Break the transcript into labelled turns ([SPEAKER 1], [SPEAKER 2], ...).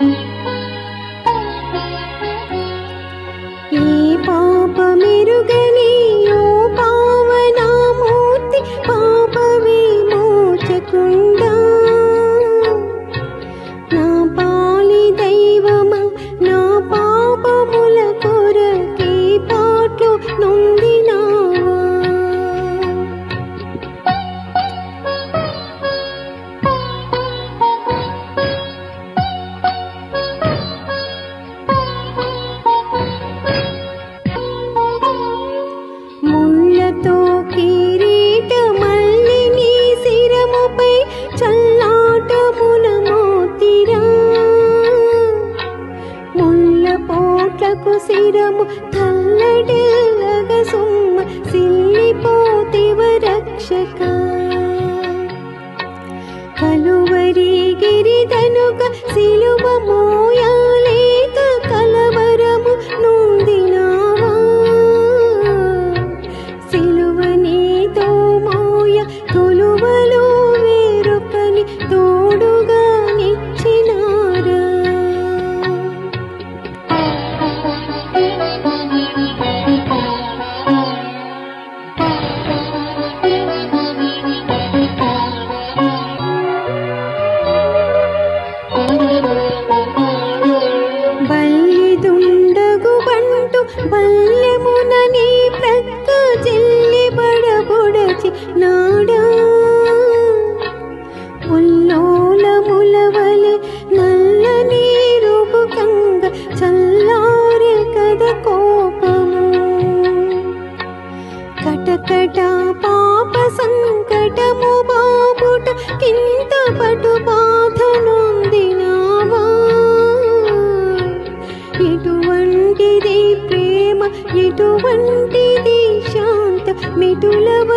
[SPEAKER 1] Thank you. ముళ్ళ పోట్లకు శిరము తల్లడిల్లగ సుమ్మ సిల్లిపోతివ రక్షక కలువరి గిరిదనుక సిలువ మోయాలేక బంటు నీ ప్రక్క చెల్లి బడబుడచి నాడా. ఉల్లోల నల్ల నీరుగు కంగ చల్లారె కద కోపము. కటకట పాప సంకటము బాబుట కింత పటు ప్రేమ ఎటువంటిది శాంత మిటులవ